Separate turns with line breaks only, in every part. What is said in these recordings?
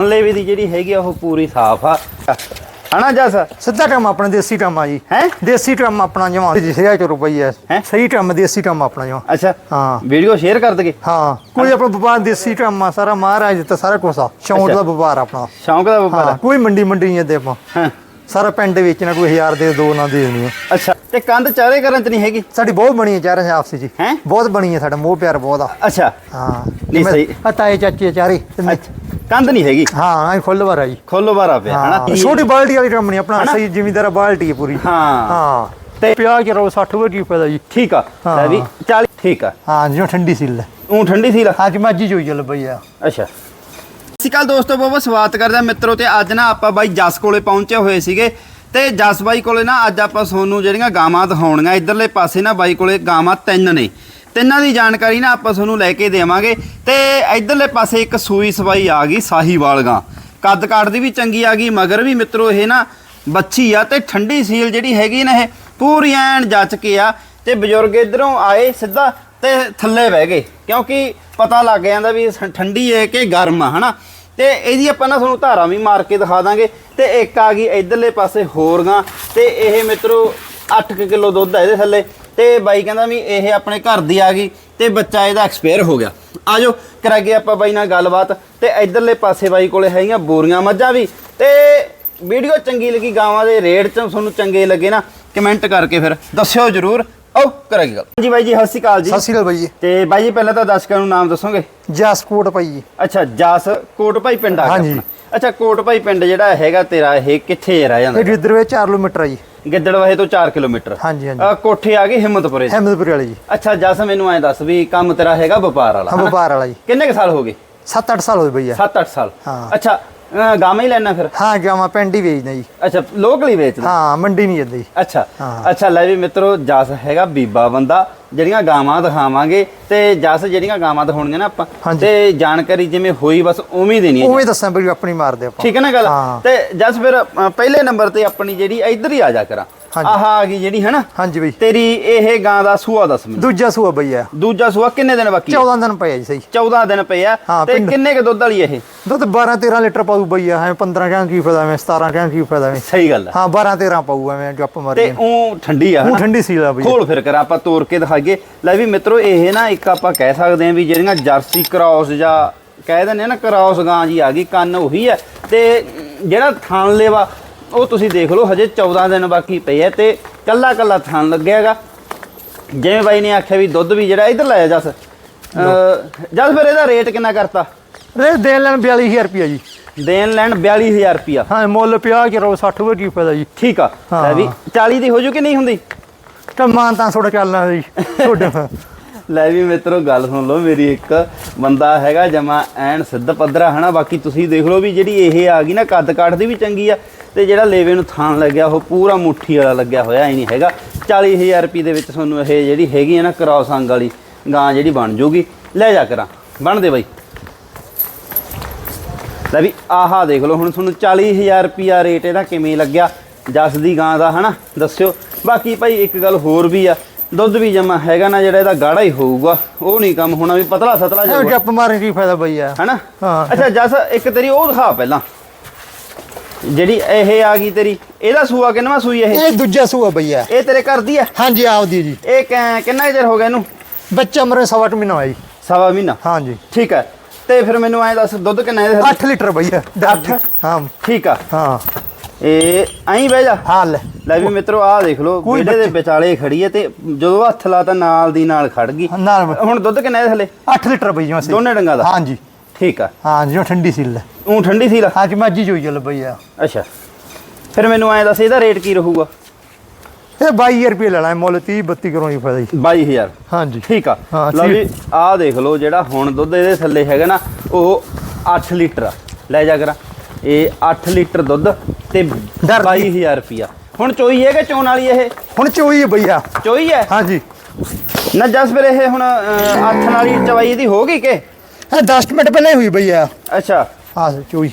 ਲੇਵੇ ਦੀ ਜਿਹੜੀ ਹੈਗੀ ਆ ਉਹ ਪੂਰੀ ਸਾਫ਼ ਆ। ਹਨਾ ਜਸ?
ਸਿੱਧਾ ਕੰਮ ਆਪਣਾ ਦੇਸੀ ਕੰਮ ਆ ਜੀ।
ਹੈ?
ਦੇਸੀ ਕੰਮ ਆਪਣਾ ਜਮਾ ਜੀ 1000 ਰੁਪਏ
ਹੈਂ?
ਹੈ? ਸਹੀ ਕੰਮ ਦੇਸੀ ਕੰਮ ਆਪਣਾ ਜਮਾ
ਅੱਛਾ।
ਹਾਂ।
ਵੀਡੀਓ ਸ਼ੇਅਰ ਕਰ ਦਗੇ
ਹਾਂ। ਕੋਈ ਆਪਣਾ ਵਪਾਰ ਦੇਸੀ ਕੰਮ ਆ ਸਾਰਾ ਮਹਾਰਾਜ ਦਿੱਤਾ ਸਾਰਾ ਕੁਛ ਆ। ਸ਼ੌਂਕ। ਦਾ ਵਪਾਰ ਆਪਣਾ।
ਸ਼ੌਂਕ ਦਾ
ਹਾਂ।
ਵਪਾਰ
ਕੋਈ ਮੰਡੀ ਮੰਡੀ ਨਹੀਂ ਦੇ ਆਪਾਂ।
ਹਾਂ।
ਸਾਰਾ ਪਿੰਡ ਵੇਚਣਾ ਕੋਈ ਹਜ਼ਾਰ ਦੇ ਦੋ ਨਾ ਦੇ ਦੇਣੀ ਆ।
ਅੱਛਾ। ਤੇ ਕੰਧ ਚਾਰੇ ਕਰਨ ਚ ਨਹੀਂ ਹੈਗੀ?
ਸਾਡੀ ਬਹੁਤ ਬਣੀ ਹੈ ਚਾਰੇ ਆਪਸੀ ਜੀ।
ਹੈਂ?
ਬਹੁਤ ਬਣੀ ਹੈ ਸਾਡਾ ਮੋਹ ਪਿਆਰ ਬਹੁਤ ਆ।
ਅੱਛਾ।
ਹਾਂ।
ਨਹੀਂ, ਸਹੀ।
ਆ ਤਾਏ ਚਾਚੇ ਚਾਰੇ ਤਿੰਨੇ।
ਅੱਛਾ। ਕੰਧ ਨਹੀਂ ਹੈਗੀ।
ਹਾਂ ਐ ਫੁੱਲ ਵਾਰਾ ਜੀ।
ਖੋਲੋ ਬਾਰਾ ਪਿਆ
ਹਾਂ
ਹਨਾ?
ਛੋਟੀ ਬਾਲਟੀ ਵਾਲੀ ਕੰਮ ਨਹੀਂ ਆਪਣਾ? ਸਹੀ ਜ਼ਿਮੀਂਦਾਰ ਬਾਲਟੀ ਹੈ ਪੂਰੀ।
ਹਾਂ।
ਹਾਂ।
ਤੇ-
ਪਿਆ ਕੇ ਰੋ 60 ਰੁਪਏ ਫਾਇਦਾ ਜੀ।
ਠੀਕ ਆ। ਲੈ ਵੀ 40 ਠੀਕ ਆ।
ਹਾਂ ਜਿਉਂ ਠੰਡੀ ਸੀ ਲੈ
ਉਹ ਠੰਡੀ ਸੀ ਲਾ
ਅੱਜ ਮੱਜੀ ਜੋਈ ਚੱਲ ਪਈ ਆ।
ਅੱਛਾ। ਅਕਾਲ ਦੋਸਤੋ ਬਹੁਤ ਬਹੁਤ ਸਵਾਗਤ ਕਰਦਾ ਮਿੱਤਰੋ ਤੇ ਅੱਜ ਨਾ ਆਪਾਂ ਬਾਈ ਜਸ ਕੋਲੇ ਪਹੁੰਚੇ ਹੋਏ ਸੀਗੇ ਤੇ ਜਸ ਬਾਈ ਕੋਲੇ ਨਾ ਅੱਜ ਆਪਾਂ ਤੁਹਾਨੂੰ ਜਿਹੜੀਆਂ ਗਾਵਾਂ ਦਿਖਾਉਣੀਆਂ ਇਧਰਲੇ ਪਾਸੇ ਨਾ ਬਾਈ ਕੋਲੇ ਗਾਵਾਂ ਤਿੰਨ ਨੇ। ਤਿੰਨਾਂ ਦੀ ਜਾਣਕਾਰੀ ਨਾ ਆਪਾਂ ਤੁਹਾਨੂੰ ਲੈ ਕੇ ਦੇਵਾਂਗੇ। ਤੇ ਇਧਰਲੇ ਪਾਸੇ ਇੱਕ ਸੂਈ ਸਵਾਈ ਆ ਗਈ ਸਾਹੀਵਾਲ ਗਾਂ ਕੱਦ ਕਾਠ ਦੀ ਵੀ ਚੰਗੀ ਆ ਗਈ, ਮਗਰ ਵੀ ਮਿੱਤਰੋ ਇਹ ਨਾ ਬੱਚੀ ਆ ਤੇ ਠੰਡੀ ਸੀਲ ਜਿਹੜੀ ਹੈਗੀ ਨਾ ਇਹ ਪੂਰੀ ਐਨ ਜੱਚ ਕੇ ਆ ਤੇ ਬਜ਼ੁਰਗ ਇਧਰੋਂ ਆਏ ਸਿੱਧਾ ਤੇ ਥੱਲੇ ਬਹਿ ਗਏ। ਕਿਉਂਕਿ ਪਤਾ ਲੱਗ ਜਾਂਦਾ ਵੀ ਠੰਡੀ ਹੈ ਕਿ ਗਰਮ ਆ, ਹਨਾ? ਤੇ ਇਹਦੀ ਆਪਾਂ ਨਾ ਤੁਹਾਨੂੰ ਧਾਰਾ ਵੀ ਮਾਰ ਕੇ ਦਿਖਾ ਦਾਂਗੇ। ਤੇ ਇੱਕ ਆ ਗਈ ਇਧਰਲੇ ਪਾਸੇ ਹੋਰ ਗਾਂ ਤੇ ਇਹ ਮਿੱਤਰੋ 8 ਕਿਲੋ ਦੁੱਧ ਆ ਇਹਦੇ ਥੱਲੇ। ਤੇ ਬਾਈ ਕਹਿੰਦਾ ਵੀ ਇਹ ਆਪਣੇ ਘਰ ਦੀ ਆ ਗਈ ਤੇ ਬੱਚਾ ਇਹਦਾ ਐਕਸਪਾਇਰ ਹੋ ਗਿਆ। ਆਜੋ ਕਰਾਂਗੇ ਆਪਾਂ ਬਾਈ ਨਾਲ ਗੱਲਬਾਤ ਤੇ ਇਧਰਲੇ ਪਾਸੇ ਬਾਈ ਕੋਲੇ ਹੈਗੀਆਂ ਬੋਰੀਆਂ ਮੱਝਾਂ ਵੀ। ਤੇ ਵੀਡੀਓ ਚੰਗੀ ਲੱਗੀ ਗਾਵਾਂ ਦੇ ਰੇਟ ਚ ਤੁਹਾਨੂੰ ਚੰਗੇ ਲੱਗੇ ਨਾ ਕਮੈਂਟ ਕਰਕੇ ਫਿਰ ਦੱਸਿਓ ਜਰੂਰ। ਆਓ ਕਰਾਂਗੇ ਗੱਲ। ਜੀ ਬਾਈ ਜੀ ਸਤਿ ਸ਼੍ਰੀ ਅਕਾਲ ਜੀ।
ਸਤਿ ਸ਼੍ਰੀ ਅਕਾਲ ਬਾਈ ਜੀ।
ਤੇ ਬਾਈ ਜੀ ਪਹਿਲਾਂ ਤਾਂ ਦਰਸ਼ਕਾਂ ਨੂੰ ਨਾਮ ਦੱਸੋਗੇ?
ਜਸਕੋਟ ਪਈ ਜੀ।
ਅੱਛਾ ਜਸ ਕੋਟ ਭਾਈ ਪਿੰਡ ਆ ਗਿਆ
ਹਾਂਜੀ।
ਅੱਛਾ ਕੋਟ ਭਾਈ ਪਿੰਡ ਜਿਹੜਾ ਹੈਗਾ ਤੇਰਾ ਇਹ ਕਿੱਥੇ ਰਹਿ ਜਾਂਦਾ?
ਇਹ ਗਿੱਦੜ ਵਿੱਚ 4 ਕਿਲੋਮੀਟਰ ਆ ਜੀ।
ਗਿੱਦੜਵਾਹੇ ਤੋਂ 4 ਕਿਲੋਮੀਟਰ
ਹਾਂਜੀ, ਹਾਂਜੀ।
ਕੋਠੇ ਆ ਗਏ ਹਿੰਮਤਪੁਰੇ ਚ।
ਅਹਿਮਦਪੁਰ ਵਾਲੀ ਜੀ
ਅੱਛਾ ਜਸ ਮੈਨੂੰ ਐਂ ਦੱਸ ਵੀ ਕੰਮ ਤੇਰਾ ਹੈਗਾ ਵਪਾਰ ਵਾਲਾ
ਹਾਂ? ਵਪਾਰ ਵਾਲਾ ਜੀ
ਕਿੰਨੇ ਕੁ ਸਾਲ ਹੋ ਗਏ
7-8 ਸਾਲ ਹੋਏ ਬਈਆ
7-8 ਸਾਲ
ਹਾਂ।
ਅੱਛਾ ਗਾਵਾਂ ਹੀ ਲੈਣਾ ਫਿਰ
ਹਾਂ ਗਾਵਾਂ ਪਿੰਡ ਹੀ ਵੇਚਦੇ ਜੀ
ਅੱਛਾ ਲੋਕਲ ਹੀ ਵੇਚਦਾ
ਹਾਂ ਮੰਡੀ ਨਹੀਂ ਜਾਂਦੀ
ਅੱਛਾ। ਅੱਛਾ ਲੈ ਵੀ ਮਿੱਤਰੋ ਜਸ ਹੈਗਾ ਬੀਬਾ ਬੰਦਾ ਜਿਹੜੀਆਂ ਗਾਵਾਂ ਦਿਖਾਵਾਂਗੇ ਤੇ ਜਸ ਜਿਹੜੀਆਂ ਗਾਵਾਂ ਦਿਖਾਉਣੀਆਂ ਨਾ ਆਪਾਂ। ਤੇ ਜਾਣਕਾਰੀ ਜਿਵੇਂ ਹੋਈ ਬਸ ਉਵੇਂ ਦੇਣੀ ਹੈ
ਉਵੇਂ ਦੱਸਾਂ ਬਈ ਆਪਣੀ ਮਾਰਦੇ ਆਪਾਂ
ਠੀਕ ਹੈ ਨਾ ਗੱਲ। ਤੇ ਜਸ ਫਿਰ ਪਹਿਲੇ ਨੰਬਰ ਤੇ ਆਪਣੀ ਜਿਹੜੀ ਇੱਧਰ ਹੀ ਆ ਜਾ ਕਰਾਂ। ਆਹ ਆ ਗਈ ਜਿਹੜੀ ਹੈ ਨਾ
ਹਾਂਜੀ ਬਈ।
ਤੇਰੀ ਇਹ ਗਾਂ ਦਾ ਸੂਆ ਦੱਸ ਮੈਨੂੰ।
ਦੂਜਾ ਸੂਆ ਬਈਆ
ਦੂਜਾ ਸੂਆ ਕਿੰਨੇ ਦਿਨ ਬਾਕੀ
14 ਦਿਨ ਪਿਆ ਜੀ ਸਹੀ।
14 ਦਿਨ ਪਏ ਆ। ਤੇ ਕਿੰਨੇ ਕ ਦੁੱਧ ਵਾਲੀ ਇਹ?
ਦੁੱਧ 12-13 ਲੀਟਰ ਪਾਊ ਬਈਆ ਹੈ 15 ਕਿਆਂ ਕੀ ਫਾਇਦਾ ਐਵੇਂ 17 ਕਿਆਂ ਕੀ ਫਾਇਦਾ ਐਵੇਂ।
ਸਹੀ ਗੱਲ ਆ।
ਹਾਂ 12-13 ਪਾਊ ਐਵੇਂ ਜੱਪ
ਤੇ
ਮਾਰੀ
ਉਹ ਠੰਡੀ ਆ
ਉਹ? ਠੰਡੀ ਸੀ ਲਾ ਬਈ।
ਖੋਲ ਫਿਰ ਕਰ ਆਪਾਂ ਤੋੜ ਕੇ ਦਿਖਾਈਏ। ਲੈ ਵੀ ਮਿੱਤਰੋ ਇਹ ਨਾ ਇੱਕ ਆਪਾਂ ਕਹਿ ਸਕਦੇ ਹਾਂ ਵੀ ਜਿਹੜੀਆਂ ਜਰਸੀ ਕ੍ਰਾਸ ਜਾਂ ਕਹਿ ਦਿੰਦੇ ਆ ਨਾ ਕ੍ਰਾਸ ਗਾਂ ਜੀ ਆ ਗਈ ਕੰਨ ਉਹੀ ਹੈ ਤੇ ਜਿਹੜਾ ਥਣ ਲੇਵਾ ਉਹ ਤੁਸੀਂ ਦੇਖ ਲਓ ਹਜੇ 14 ਦਿਨ ਬਾਕੀ ਪਏ ਆ ਤੇ ਕੱਲਾ ਕੱਲਾ ਥਣ ਲੱਗਿਆਗਾ ਜਿਵੇਂ ਬਾਈ ਨੇ ਆਖਿਆ ਵੀ ਦੁੱਧ ਵੀ ਜਿਹੜਾ ਇਧਰ ਲਾਇਆ ਜਸ। ਜਸ ਫਿਰ ਇਹਦਾ ਰੇਟ ਕਿੰਨਾ ਕਰਤਾ?
ਰੇ ਦੇਣ ਲੈਣ 42000 ਰੁਪਿਆ ਜੀ।
ਦੇਣ ਲੈਣ 42000 ਰੁਪਿਆ
ਹਾਂ ਮੁੱਲ ਪਿਆ ਕਿ ਰੋ 60 ਰੁਪਏ ਕੀ ਫਾਇਦਾ ਜੀ।
ਠੀਕ ਆ ਲੈ ਵੀ 40 ਦੀ ਹੋ ਜੂ ਕਿ ਨਹੀਂ ਹੁੰਦੀ?
ਤਾਂ ਮਾਨ ਤਾਂ ਥੋੜਾ ਚੱਲਣਾ ਜੀ ਤੁਹਾਡੇ
ਲੈ ਵੀ ਮਿੱਤਰੋ ਗੱਲ ਸੁਣ ਲਓ ਮੇਰੀ ਇੱਕ ਬੰਦਾ ਹੈਗਾ ਜਮਾ ਐਨ ਸਿੱਧ ਪੱਧਰਾ ਹਨਾ? ਬਾਕੀ ਤੁਸੀਂ ਦੇਖ ਲਓ ਵੀ ਜਿਹੜੀ ਇਹ ਆ ਗਈ ਨਾ ਕੱਦ ਕਾਠ ਦੀ ਵੀ ਚੰਗੀ ਆ। ਤੇ ਜਿਹੜਾ ਲੇਵੇ ਨੂੰ ਥਾਨ ਲੱਗਿਆ ਉਹ ਪੂਰਾ ਮੁੱਠੀ ਵਾਲਾ ਲੱਗਿਆ ਹੋਇਆ ਐ ਨਹੀਂ ਹੈਗਾ। 40000 ਰੁਪਏ ਦੇ ਵਿੱਚ ਤੁਹਾਨੂੰ ਇਹ ਜਿਹੜੀ ਹੈਗੀ ਆ ਨਾ ਕ੍ਰਾਸ ਅੰਗ ਵਾਲੀ ਗਾਂ ਜਿਹੜੀ ਬਣ ਜੂਗੀ। ਲੈ ਜਾ ਕਰਾਂ। ਬਣ ਦੇ ਬਾਈ। ਲੈ ਵੀ ਆਹਾ ਦੇਖ ਲਓ ਹੁਣ ਤੁਹਾਨੂੰ 40000 ਰੁਪਿਆ ਰੇਟ ਇਹਦਾ ਕਿਵੇਂ ਲੱਗਿਆ? ਜਸ ਦੀ ਗਾਂ ਦਾ ਹਨਾ? ਦੱਸਿਓ। ਬਾਕੀ ਭਾਈ ਇੱਕ ਗੱਲ ਹੋਰ ਵੀ ਆ। ਦੁੱਧ ਵੀ ਜਮਾ ਹੈਗਾ ਨਾ ਜਿਹੜਾ ਇਹਦਾ ਗਾੜਾ ਹੀ ਹੋਊਗਾ। ਉਹ ਨਹੀਂ ਕੰਮ ਹੋਣਾ ਵੀ ਪਤਲਾ ਸਤਲਾ ਜਾਊਗਾ।
ਜੱਪ ਮਾਰਨ ਕੀ ਫਾਇਦਾ ਬਈਆ
ਹਨਾ?
ਹਾਂ।
ਅੱਛਾ ਜਸ ਇੱਕ ਤੇਰੀ ਉਹ ਦਿਖਾ ਪਹਿਲਾਂ। ਜਿਹੜੀ ਇਹ ਆ ਗਈ ਤੇਰੀ ਇਹਦਾ ਸੂਆ ਕਿੰਨਵਾ ਸੂਈ ਇਹ?
ਇਹ ਦੂਜਾ ਸੂਆ ਬਈਆ।
ਇਹ ਤੇਰੇ ਘਰ ਦੀ ਆ?
ਹਾਂਜੀ ਆਪਦੀ ਜੀ।
ਇਹ ਕਿ- ਕਿੰਨਾ ਕੁ ਚਿਰ ਹੋ ਗਿਆ ਇਹਨੂੰ?
ਬੱਚਾ ਮਰੇ ਸਵਾ ਅੱਠ ਮਹੀਨਾ ਹੋਇਆ ਜੀ।
ਸਵਾ ਮਹੀਨਾ?
ਹਾਂਜੀ।
ਠੀਕ ਹੈ ਤੇ ਫਿਰ ਮੈਨੂੰ ਐਂ ਦੱਸ ਦੁੱਧ ਕਿੰਨਾ ਇਹਦੇ
8 ਲੀਟਰ ਬਈਆ।
ਅੱਠ?
ਹਾਂ।
ਠੀਕ ਆ।
ਹਾਂ।
ਇਹ ਐਂ ਬਹਿ ਜਾ।
ਹਾਂ ਲੈ।
ਲੈ ਵੀ ਮਿੱਤਰੋ ਆਹ ਦੇਖ ਲਓ
ਕੋਈ
ਵਿਹੜੇ ਦੇ
ਬੱਚੇ-
ਵਿਚਾਲੇ ਖੜੀ ਹੈ ਤੇ ਜਦੋਂ ਹੱਥ ਲਾਤਾ ਨਾਲ ਦੀ ਨਾਲ ਖੜ ਗਈ।
ਨਾਲ
ਹੁਣ ਦੁੱਧ ਕਿੰਨਾ ਇਹਦੇ ਥੱਲੇ
8 ਲੀਟਰ ਬਈਆ ਮਸੇ
ਦੋਨੇ ਡੰਗਾਂ ਦਾ?
ਹਾਂਜੀ।
ਠੀਕ ਆ।
ਹਾਂ ਜਿਉਂ ਠੰਡੀ ਸੀ ਲੈ
ਉਹ ਠੰਡੀ ਸੀ ਲਾ
ਅੱਜ ਮੱਜੀ ਜੋਈ ਚੱਲ ਬਈਆ
ਅੱਛਾ। ਫਿਰ ਮੈਨੂੰ ਐਂ ਦੱਸ ਇਹਦਾ ਰੇਟ ਕੀ ਰਹੂਗਾ?
ਇਹ 22000 ਰੁਪਏ ਲੈਣਾ ਮੁੱਲ 30 32 ਕਰੋਂ ਹੀ ਫਾਇਦਾ ਜੀ
22000
ਹਾਂਜੀ।
ਠੀਕ ਆ।
ਹਾਂ,
ਲਓ
ਠੀਕ।
ਵੀ ਆਹ ਦੇਖ ਲਓ ਜਿਹੜਾ ਹੁਣ ਦੁੱਧ ਇਹਦੇ ਥੱਲੇ ਹੈਗਾ ਨਾ ਉਹ 8 ਲੀਟਰ ਆ। ਲੈ ਜਾ ਕਰਾਂ। ਇਹ 8 ਲੀਟਰ ਦੁੱਧ ਤੇ
ਡਰ
22000 ਰੁਪਿਆ ਹੁਣ ਚੋਈ ਹੈ ਕਿ ਚੋਣ ਵਾਲੀ ਇਹ?
ਹੁਣ ਚੋਈ ਹੈ ਬਈਆ
ਚੋਈ ਹੈ?
ਹਾਂਜੀ।
ਨਾ ਜਸ ਫਿਰ ਇਹ ਹੁਣ ਅਹ, ਅੱਠ ਵਾਲੀ ਚਵਾਈ ਇਹਦੀ ਹੋ ਗਈ ਕਿ?
ਇਹ 10 ਮਿੰਟ ਪਹਿਲਾਂ ਹੀ ਹੋਈ ਬਈਆ
ਅੱਛਾ।
ਹਾਂ ਚੋਈ।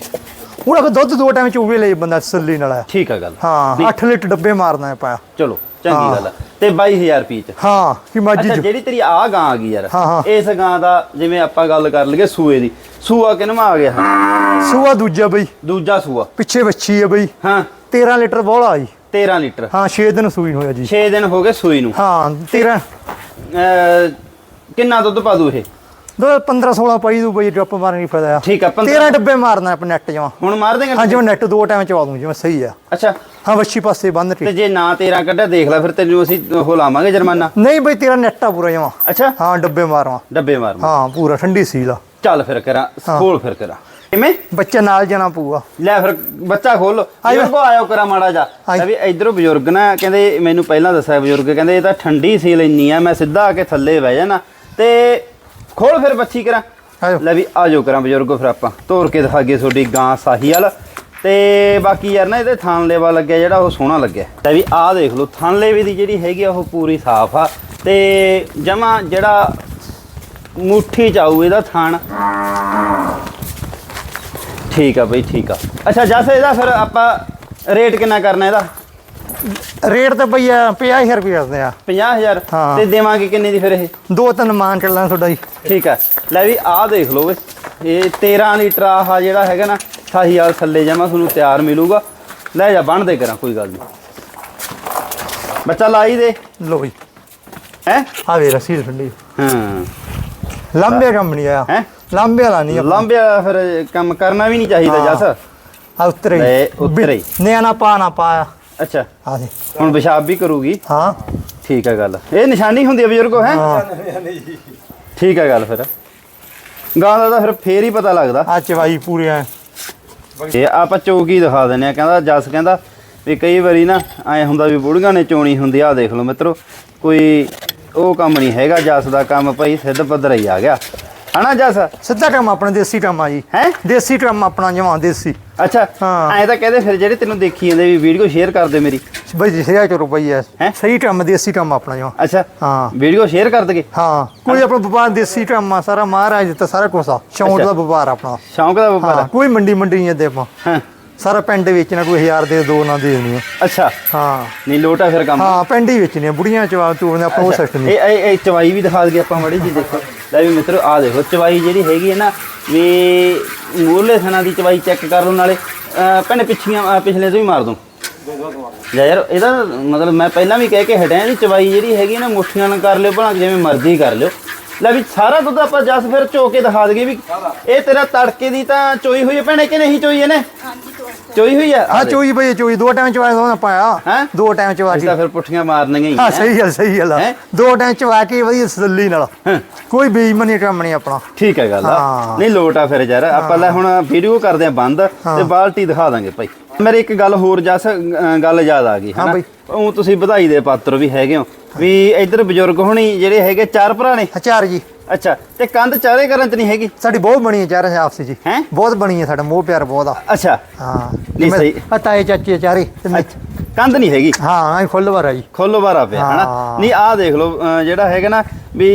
ਹੁਣ ਅਗਰ ਦੁੱਧ ਦੋ ਟਾਈਮ ਚੋਵੇ ਲਈ ਬੰਦਾ ਸੱਲੀ ਨਾਲ
ਠੀਕ ਆ ਗੱਲ।
ਹਾਂ 8 ਲੀਟਰ ਡੱਬੇ ਮਾਰਨਾ ਹੈ ਪਾਇਆ
ਚਲੋ ਚੰਗੀ। ਗੱਲ ਆ। ਤੇ 22000 ਰੁਪਏ ਚ।
ਹਾਂ ਕੀ ਮਾਜੀ
ਅੱਛਾ ਜਿਹੜੀ ਤੇਰੀ ਆ ਗਾਂ ਆ ਗਈ ਯਾਰ। ਇਸ ਗਾਂ ਦਾ ਜਿਵੇਂ ਆਪਾਂ ਗੱਲ ਕਰ ਲਈਏ ਸੂਏ ਦੀ। ਸੂਆ ਕਿਨਵਾ ਆ ਗਿਆ?
ਸੂਆ ਦੂਜਾ ਬਈ।
ਦੂਜਾ ਸੂਆ।
ਪਿੱਛੇ ਬੱਚੀ ਹੈ ਬਈ।
ਹਾਂ।
13 ਲੀਟਰ ਬੋਲਾ ਜੀ
13 ਲੀਟਰ।
ਹਾਂ 6 ਦਿਨ ਸੂਈ ਹੋਇਆ ਜੀ।
6 ਦਿਨ ਹੋ ਗਏ ਸੂਈ ਨੂੰ।
ਹਾਂ 13
ਅਹ, ਕਿੰਨਾ ਦੁੱਧ ਪਾ ਦੂ ਇਹ?
ਦੋ 15 16 ਪਾਈ ਦੂ ਬਈ ਡ੍ਰੌਪ ਮਾਰਨ ਦੀ ਫਾਇਦਾ ਆ।
ਠੀਕ ਆ 15
13 ਡੱਬੇ ਮਾਰਨਾ ਆਪਣੇ ਨੈਟ ਜਮਾ।
ਹੁਣ ਮਾਰ ਦੇਗਾ
ਹਾਂ ਜਿਵੇਂ ਨੈਟ ਦੋ ਟਾਈਮ ਚਵਾ ਦੂੰ ਜਿਵੇਂ ਸਹੀ ਆ।
ਅੱਛਾ।
ਹਾਂ ਵੱਛੀ ਪਾਸੇ ਬੰਨ
ਤੇ
ਕੇ
ਜੇ ਨਾ 13 ਕੱਢਿਆ ਦੇਖ ਲੈ ਫਿਰ ਤੈਨੂੰ ਅਸੀਂ ਉਹ ਲਾਵਾਂਗੇ ਜੁਰਮਾਨਾ।
ਨਹੀਂ ਬਈ ਤੇਰਾ ਨੈਟ ਆ ਪੂਰਾ ਜਮਾ।
ਅੱਛਾ।
ਹਾਂ ਡੱਬੇ ਮਾਰਵਾ
ਡੱਬੇ ਮਾਰ।
ਹਾਂ ਪੂਰਾ ਠੰਡੀ ਸੀਲ ਆ।
ਚੱਲ ਫਿਰ ਕਰਾਂ ਖੋਲ ਫਿਰ ਕਰਾਂ। ਕਿਵੇਂ?
ਬੱਚਾ ਨਾਲ ਜਾਣਾ ਪਊਗਾ।
ਲੈ ਫਿਰ ਬੱਚਾ ਖੋਲ।
ਆਇਓ।
ਬਜ਼ੁਰਗੋ ਆਇਓ ਕਰਾ ਮਾੜਾ ਜਾ। ਵੀ ਇਧਰੋਂ ਬਜ਼ੁਰਗ ਨਾ ਕਹਿੰਦੇ ਮੈਨੂੰ ਪਹਿਲਾਂ ਦੱਸਿਆ ਬਜ਼ੁਰਗ ਕਹਿੰਦੇ ਇਹ ਤਾਂ ਠੰਡੀ ਸੀਲ ਇੰਨੀ ਆ ਮੈਂ ਸਿੱਧਾ ਆ ਕੇ ਥੱਲੇ ਬਹਿ ਜਾਣਾ। ਤੇ ਖੋਲ ਫਿਰ ਬੱਚੀ ਕਰਾਂ।
ਆਇਓ।
ਲੈ ਵੀ ਆਜੋ ਕਰਾਂ ਬਜ਼ੁਰਗੋ ਫਿਰ ਆਪਾਂ। ਤੋਰ ਕੇ ਦਿਖਾਗੇ ਤੁਹਾਡੀ ਗਾਂ ਸਾਹੀ ਵਾਲ। ਤੇ ਬਾਕੀ ਯਾਰ ਨਾ ਇਹਦੇ ਥਣ ਲੇਵਾ ਲੱਗਿਆ ਜਿਹੜਾ ਉਹ ਸੋਹਣਾ ਲੱਗਿਆ। ਲੈ ਵੀ ਆਹ ਦੇਖ ਲਓ ਥਣ ਲੇਵੇ ਦੀ ਜਿਹੜੀ ਹੈਗੀ ਆ ਉਹ ਪੂਰੀ ਸਾਫ਼ ਆ। ਤੇ ਜਮਾ ਜਿਹੜਾ ਮੁੱਠੀ ਚ ਆਊ ਇਹਦਾ ਥਣ। ਠੀਕ ਆ ਬਈ ਠੀਕ ਆ। ਅੱਛਾ ਜੱਸ ਇਹਦਾ ਫਿਰ ਆਪਾਂ ਰੇਟ ਕਿੰਨਾ ਕਰਨਾ ਇਹਦਾ?
ਰੇਟ ਤਾਂ ਆ 50000 ਰੁਪਏ ਕਰਦੇ ਆ।
50000
ਹਾਂ।
ਤੇ ਦੇਵਾਂਗੇ ਕਿੰਨੇ ਦੀ ਫਿਰ ਇਹ?
ਦੋ ਤਿੰਨ ਮਾਨ ਚੱਲਣਾ ਤੁਹਾਡਾ ਜੀ।
ਠੀਕ ਹੈ ਲੈ ਵੀ ਆਹ ਦੇਖ ਲਓ ਵੇ। ਇਹ 13 ਲੀਟਰ ਆਹ ਜਿਹੜਾ ਹੈਗਾ ਨਾ ਸਾਹੀ ਵਾਲ ਥੱਲੇ ਜਾਵਾਂ ਤੁਹਾਨੂੰ ਤਿਆਰ ਮਿਲੂਗਾ। ਲੈ ਜਾ ਬੰਨ ਦੇ ਕਰਾਂ ਕੋਈ ਗੱਲ ਨਹੀਂ ਬੱਚਾ ਲਾਈ ਦੇ।
ਲੋ ਜੀ
ਹੈ?
ਆ ਵੇ ਰਸੀਦ ਠੰਡੀ
ਹਾਂ।
ਲੰਬੇ ਕੰਮ ਨਹੀਂ ਆ
ਹੈ?
ਲੰਬੇ ਵਾਲਾ ਨਹੀਂ।
ਲੰਬਿਆ ਫਿਰ ਕੰਮ ਕਰਨਾ ਵੀ ਨਹੀਂ ਚਾਹੀਦਾ
ਹਾਂ।
ਜੱਸ।
ਆ ਉਤਰੇ।
ਲੈ, ਉਤਰੇ। ਹੀ।
ਨਿਆਣਾ ਪਾ ਨਾ ਪਾਇਆ।
ਅੱਛਾ।
ਆ ਦੇ।
ਹੁਣ ਪਿਸ਼ਾਬ ਵੀ ਕਰੂਗੀ।
ਹਾਂ।
ਠੀਕ ਹੈ ਗੱਲ। ਇਹ ਨਿਸ਼ਾਨੀ ਹੁੰਦੀ ਹੈ ਬਜ਼ੁਰਗੋ ਹੈ? ਠੀਕ ਹੈ ਗੱਲ ਫਿਰ। ਗਾਂ ਦਾ ਤਾਂ ਫਿਰ ਫੇਰ ਹੀ ਪਤਾ ਲੱਗਦਾ।
ਆ ਚਵਾਈ ਪੂਰੇ ਆ
ਇਹ ਆਪਾਂ ਚੌਕੀ ਦਿਖਾ ਦਿੰਨੇ ਆ ਕਹਿੰਦਾ ਜਸ ਕਹਿੰਦਾ ਵੀ ਕਈ ਵਾਰੀ ਨਾ ਐ ਹੁੰਦਾ ਵੀ ਬੁੜੀਆਂ ਨੇ ਚੋਣੀ ਹੁੰਦੀ ਆ। ਦੇਖ ਲਓ ਮਿੱਤਰੋ ਕੋਈ ਉਹ ਕੰਮ ਨਹੀਂ ਹੈਗਾ। ਜਸ ਦਾ ਕੰਮ ਭਾਈ ਸਿੱਧ ਪੱਧਰ ਹੀ ਆ ਗਿਆ। ਹਨਾ ਜਸ?
ਸਿੱਧਾ ਕੰਮ ਆਪਣਾ ਦੇਸੀ ਕੰਮ ਆ ਜੀ।
ਹੈ?
ਦੇਸੀ ਕੰਮ ਆਪਣਾ ਜਮਾ ਦੇਸੀ।
ਅੱਛਾ
ਹਾਂ।
ਐ ਤਾਂ ਕਹਦੇ ਫਿਰ ਜਿਹੜੇ ਤੈਨੂੰ ਦੇਖੀ ਜਾਂਦੇ ਵੀ ਵੀਡੀਓ ਸ਼ੇਅਰ ਕਰ ਦੇ ਮੇਰੀ।
ਬਈ ਜੀ ਸਿਆ ਚੋ ਰੁਪਈਆ
ਹੈਂ?
ਸਹੀ ਕੰਮ ਦੇਸੀ ਕੰਮ ਆਪਣਾ ਜਮਾ
ਅੱਛਾ
ਹਾਂ।
ਵੀਡੀਓ ਸ਼ੇਅਰ ਕਰ ਦਗੇ?
ਹਾਂ ਕੋਈ ਆਪਣਾ ਵਪਾਰ ਦੇਸੀ ਕੰਮ ਆ ਸਾਰਾ ਮਹਾਰਾਜ ਦਿੱਤਾ ਸਾਰਾ ਕੁਛ ਆ। ਸ਼ੌਂਕ
ਅੱਛਾ।
ਦਾ ਵਪਾਰ ਆਪਣਾ।
ਸ਼ੌਂਕ ਦਾ ਵਪਾਰ
ਹਾਂ
ਆ?
ਕੋਈ ਮੰਡੀ ਮੰਡੀ ਨਹੀਂ ਦੇ ਆਪਾਂ।
ਹਾਂ।
ਸਾਰਾ ਪਿੰਡ ਵੇਚਣਾ ਕੋਈ ਹਜ਼ਾਰ ਦੇ ਦੋ ਨਾ ਦੇ ਦੇਣੀ ਆ।
ਅੱਛਾ।
ਹਾਂ।
ਨਹੀਂ ਲੋਟਾ ਫਿਰ ਕੰਮ।
ਹਾਂ ਪਿੰਡ ਹੀ ਵੇਚਣੀ ਆ ਬੁੜੀਆਂ ਚਵਾ ਚੂਰ ਨੇ ਆਪਣਾ ਉਹ ਸਿਸਟਮ ਨਹੀਂ
ਇਹ ਇਹ ਇਹ ਚਵਾਈ ਵੀ ਦਿਖਾ ਦਈਏ ਆਪਾਂ ਮੜੀ ਜੀ ਦੇਖੋ। ਲੈ ਵੀ ਮਿੱਤਰੋ ਆ ਦੇਖੋ ਚਵਾਈ ਜਿਹੜੀ ਹੈਗੀ ਹੈ ਨਾ ਵੀ ਮੂਰਲੇ ਥਣਾ ਦੀ ਚਵਾਈ ਚੈੱਕ ਕਰ ਲਓ ਨਾਲੇ ਭੈਣੇ ਪਿੱਛੀਆਂ ਪਿਛਲੇ ਤੋਂ ਵੀ ਮਾਰ ਦੋ। ਜਾ ਯਾਰ ਇਹਦਾ ਮਤਲਬ ਮੈਂ ਪਹਿਲਾਂ ਵੀ ਕਹਿ ਕੇ ਹਟਿਆ ਵੀ ਚਵਾਈ ਜਿਹੜੀ ਹੈਗੀ ਹੈ ਨਾ ਮੁੱਠੀਆਂ ਨਾਲ ਕਰ ਲਿਓ ਭਲਾ ਜਿਵੇਂ ਮਰਜ਼ੀ ਕਰ ਲਿਓ। ਲੈ ਵੀ ਸਾਰਾ ਦੁੱਧ ਆਪਾਂ ਜਸ ਫਿਰ ਚੋ ਕੇ ਦਿਖਾ ਦਈਏ ਵੀ ਇਹ ਤੇਰਾ ਤੜਕੇ ਦੀ ਤਾਂ ਚੋਈ ਹੋਈ ਹੈ ਭੈਣੇ ਕਿ ਨਹੀਂ ਚੋਈ ਇਹਨੇ? ਚੋਈ ਹੋਈ ਆ?
ਹਾਂ ਚੋਈ ਬਈ ਚੋਈ। ਦੋ ਟਾਈਮ ਚਵਾ ਦੋ ਪਾਇਆ।
ਹੈਂ?
ਦੋ ਟਾਈਮ ਚਵਾ ਕੇ।
ਫਿਰ ਪੁੱਠੀਆਂ ਮਾਰਨੀਆਂ ਹੀ
ਹਾਂ। ਸਹੀ ਗੱਲ ਸਹੀ ਗੱਲ? ਦੋ ਟਾਈਮ ਚਵਾ ਕੇ ਵਧੀਆ ਸਦੱਲੀ ਨਾਲ। ਕੋਈ ਬੇਈਮਾਨੀ ਕੰਮ ਨਹੀਂ ਆਪਣਾ।
ਠੀਕ ਹੈ ਗੱਲ। ਨਹੀਂ ਲੋਟ ਆ ਫਿਰ ਯਾਰ। ਆਪਾਂ ਲੈ ਹੁਣ ਵੀਡੀਓ ਕਰਦੇ ਆ ਬੰਦ ਤੇ ਬਾਲਟੀ ਦਿਖਾ ਦਾਂਗੇ ਭਾਈ। ਮੇਰੇ ਇੱਕ ਗੱਲ ਹੋਰ ਜਸ ਗੱਲ ਯਾਦ ਆ ਗਈ
ਹਾਂ ਬਈ।
ਉਹ ਤੁਸੀਂ ਵਧਾਈ ਦੇ ਪਾਤਰ ਵੀ ਹੈਗੇ ਹੋ। ਵੀ ਇੱਧਰ ਬਜ਼ੁਰਗ ਹੋਣੀ ਜਿਹੜੇ ਹੈਗੇ ਚਾਰ ਭਰਾ ਨੇ?
ਹਚਾਰ ਜੀ।
ਅੱਛਾ ਤੇ ਕੰਧ ਚਾਰੇ ਕਰਨ ਚ ਨਹੀਂ ਹੈਗੀ?
ਸਾਡੀ ਬਹੁਤ ਬਣੀ ਹੈ ਚਾਰਾਂ ਆਪਸ ਜੀ।
ਹੈਂ?
ਬਹੁਤ ਬਣੀ ਹੈ ਸਾਡਾ ਮੋਹ ਪਿਆਰ ਬਹੁਤ ਆ।
ਅੱਛਾ।
ਹਾਂ।
ਨਹੀਂ, ਸਹੀ।
ਆ ਤਾਏ ਚਾਚੇ ਚਾਰੇ ਤੇ ਮੈਂ-
ਅੱਛਾ। ਕੰਧ ਨਹੀਂ ਹੈਗੀ?
ਹਾਂ ਐ ਫੁੱਲ ਵਾਰਾ ਜੀ।
ਖੋਲੋ ਬਾਰਾ ਪਿਆ ਹਨਾ?
ਹਾਂ।
ਨਹੀਂ ਆਹ ਦੇਖ ਲਓ ਜਿਹੜਾ ਹੈਗਾ ਨਾ ਵੀ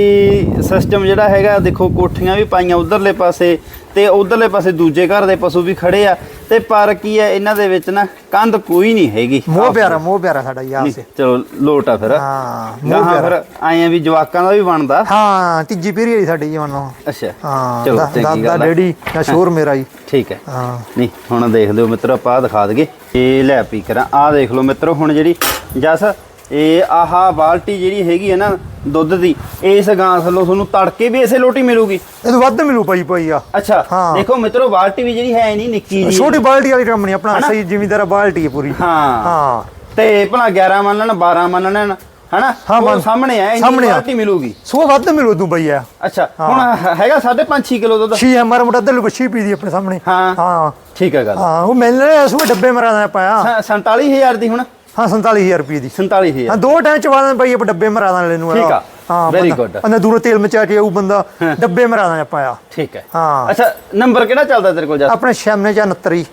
ਸਿਸਟਮ ਜਿਹੜਾ ਹੈਗਾ ਦੇਖੋ ਕੋਠੀਆਂ ਵੀ ਪਾਈਆਂ ਉਧਰਲੇ ਪਾਸੇ ਤੇ ਉਧਰਲੇ ਪਾਸੇ ਦੂਜੇ ਘਰ ਦੇ ਪਸ਼ੂ ਵੀ ਖੜੇ ਆ ਤੇ ਪਰ ਕੀ ਹੈ ਇਹਨਾਂ ਦੇ ਵਿੱਚ ਨਾ ਕੰਧ ਕੋਈ ਨਹੀਂ ਹੈਗੀ।
ਮੋਹ ਪਿਆਰਾ ਮੋਹ ਪਿਆਰਾ ਸਾਡਾ ਯਾਰ ਸੇ।
ਚਲੋ ਲੋਟ ਆ ਫਿਰ।
ਹਾਂ ਮੋਹ ਪਿਆਰਾ।
ਫਿਰ ਆਏ ਆ ਵੀ ਜਵਾਕਾਂ ਦਾ ਵੀ ਬਣਦਾ।
ਹਾਂ ਤੀਜੀ ਪੀਰੀ ਹੈ ਸਾਡੀ ਜੀ ਮੰਨੋ
ਅੱਛਾ
ਹਾਂ
ਚਲੋ
ਦਾ-
ਚੰਗੀ ਗੱਲ ਆ।
ਡੈਡੀ ਜਾਂ ਸ਼ੋਰ ਮੇਰਾ ਜੀ।
ਠੀਕ ਹੈ।
ਹਾਂ।
ਨਹੀਂ ਹੁਣ ਦੇਖ ਲਿਓ ਮਿੱਤਰੋ ਆਪਾਂ ਦਿਖਾ ਦਈਏ। ਇਹ ਲੈ ਪੀ ਕਰਾਂ। ਆਹ ਦੇਖ ਲਓ ਮਿੱਤਰੋ ਹੁਣ ਜਿਹੜੀ ਜਸ ਇਹ ਆਹਾ ਬਾਲਟੀ ਜਿਹੜੀ ਹੈਗੀ ਹੈ ਨਾ ਦੁੱਧ ਦੀ ਇਸ ਗਾਂ ਥੱਲੋਂ ਤੁਹਾਨੂੰ ਤੜਕੇ ਵੀ ਇਸੇ ਲੋਟੀ ਮਿਲੂਗੀ?
ਇਹ ਤੋਂ ਵੱਧ ਮਿਲੂ ਪਈ ਪਈ ਆ।
ਅੱਛਾ
ਹਾਂ।
ਦੇਖੋ ਮਿੱਤਰੋ ਬਾਲਟੀ ਵੀ ਜਿਹੜੀ ਹੈ ਨਹੀਂ ਨਿੱਕੀ ਜੀ
ਛੋਟੀ ਬਾਲਟੀ ਵਾਲੀ ਕੰਮ ਨਹੀਂ ਆਪਣਾ? ਸਹੀ ਜ਼ਿਮੀਦਾਰ ਬਾਲਟੀ ਹੈ ਪੂਰੀ।
ਹਾਂ।
ਹਾਂ।
ਤੇ ਭਲਾ 11 ਮੰਨ ਲੈਣ 12 ਮੰਨ ਲੈਣ ਹਨਾ?
ਹਾਂ,
ਉਹ
ਮੰਨ-
ਸਾਹਮਣੇ ਆ ਇੰਨੀ
ਸਾਹਮਣੇ ਆ।
ਬਾਲਟੀ ਮਿਲੂਗੀ।
ਸੋ ਵੱਧ ਮਿਲੂ ਤੂੰ ਬਈ ਆ।
ਅੱਛਾ ਹੁਣ ਹੈਗਾ 5.5 6 ਕਿਲੋ ਦੁੱਧ?
ਛੀ ਹਮਾਰਾ ਮੋਟਾ ਦਲ ਬੱਛੀ ਪੀ ਦੀ ਆਪਣੇ ਸਾਹਮਣੇ।
ਹਾਂ।
ਹਾਂ।
ਠੀਕ ਹੈ ਗੱਲ।
ਹਾਂ ਉਹ ਮਿਲ ਰਿਹਾ ਸੋ ਡੱਬੇ ਮਰਾ ਦਾ ਪਾਇਆ
ਸ- 47000 ਦੀ ਹੁਣ।
ਹਾਂ 47000 ਰੁਪਏ ਦੀ।
47000
ਹਾਂ ਦੋ ਟਾਈਮ ਚਵਾ ਦਾਂ ਪਈ ਆਪਾਂ ਡੱਬੇ ਮਰਾ ਦਾਂ ਲੈਣ ਨੂੰ
ਠੀਕ ਆ।
ਹਾਂ ਬੰਦਾ-
good.
ਬੰਦਾ ਦੂਰੋਂ ਤੇਲ ਮਚਾ ਕੇ ਆਊ ਬੰਦਾ। ਡੱਬੇ ਮਰਾ ਦਾਂ ਪਾਇਆ
ਠੀਕ ਹੈ।
ਹਾਂ।
ਅੱਛਾ ਨੰਬਰ ਕਿਹੜਾ ਚੱਲਦਾ ਤੇਰੇ ਕੋਲ ਜਸ?
ਆਪਣੇ ਸ਼ਾਮਨੇ ਜਾਂ 69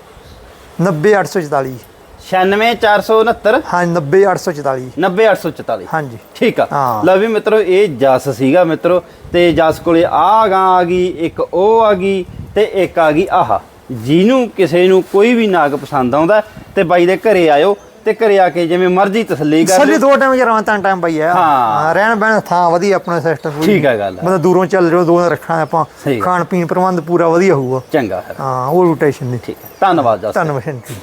90844
96469
ਹਾਂ 90844
90844
ਹਾਂਜੀ।
ਠੀਕ ਆ। ਲਓ ਵੀ ਮਿੱਤਰੋ ਇਹ ਜਸ ਸੀਗਾ ਮਿੱਤਰੋ ਤੇ ਜਸ ਕੋਲੇ ਆ ਗਾਂ ਆ ਗਈ ਇੱਕ ਉਹ ਆ ਗਈ ਤੇ ਇੱਕ ਆ ਗਈ ਆਹ। ਜਿਹਨੂੰ ਕਿਸੇ ਨੂੰ ਕੋਈ ਵੀ ਨਾਗ ਪਸੰਦ ਆਉਂਦਾ ਤੇ ਬਾਈ ਦੇ ਘਰੇ ਆਇਓ ਤੇ ਘਰੇ ਆ ਕੇ ਜਿਵੇਂ ਮਰਜ਼ੀ ਤਸੱਲੀ ਕਰ
ਸੱਲੀ ਦੋ ਟਾਈਮ ਜਰਾਂ ਤਾਂ ਟਾਈਮ ਪਈ ਆ।
ਹਾਂ।
ਰਹਿਣ ਬਹਿਣ ਥਾਂ ਵਧੀਆ ਆਪਣਾ ਸਿਸਟਮ
ਠੀਕ ਹੈ ਗੱਲ।
ਮਤਲਬ ਦੂਰੋਂ ਚੱਲ ਜਾਓ ਦੋ ਦਿਨ ਰੱਖਣਾ ਆਪਾਂ। ਖਾਣ ਪੀਣ ਪ੍ਰਬੰਧ ਪੂਰਾ ਵਧੀਆ ਹੋਊਗਾ।
ਚੰਗਾ
ਹਾਂ ਉਹ ਰੋਟੇਸ਼ਨ ਨਹੀਂ।
ਠੀਕ ਹੈ। ਧੰਨਵਾਦ ਜਸ
ਧੰਨਵਾਦ ਜੀ।